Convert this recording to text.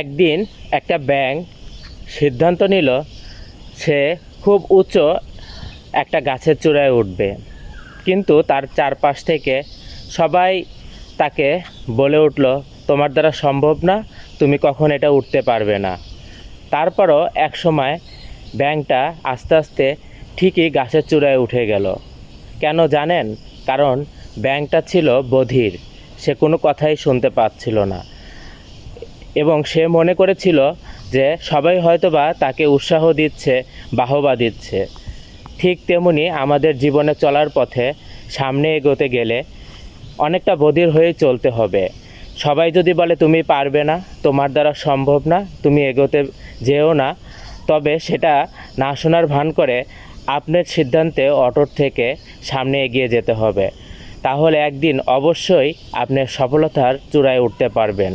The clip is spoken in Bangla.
একদিন একটা ব্যাঙ সিদ্ধান্ত নিল সে খুব উঁচু একটা গাছের চূড়ায় উঠবে। কিন্তু তার চারপাশ থেকে সবাই তাকে বলে উঠল, তোমার দ্বারা সম্ভব না, তুমি কখন এটা উঠতে পারবে না। তারপরও এক সময় ব্যাঙটা আস্তে আস্তে ঠিকই গাছের চূড়ায় উঠে গেল। কেন জানেন? কারণ ব্যাঙটা ছিল বধির, সে কোনো কথাই শুনতে পাচ্ছিল না। এবং সে মনে করেছিল যে সবাই হয়তোবা তাকে উৎসাহ দিচ্ছে, বাহবা দিচ্ছে। ঠিক তেমনি আমাদের জীবনে চলার পথে সামনে এগোতে গেলে অনেকটা বধির হয়ে চলতে হবে। সবাই যদি বলে, তুমি পারবে না, তোমার দ্বারা সম্ভব না, তুমি এগোতে যেও না, তবে সেটা না শোনার ভান করে আপনার সিদ্ধান্তে অটোর থেকে সামনে এগিয়ে যেতে হবে। তাহলে একদিন অবশ্যই আপনি সফলতার চূড়ায় উঠতে পারবেন।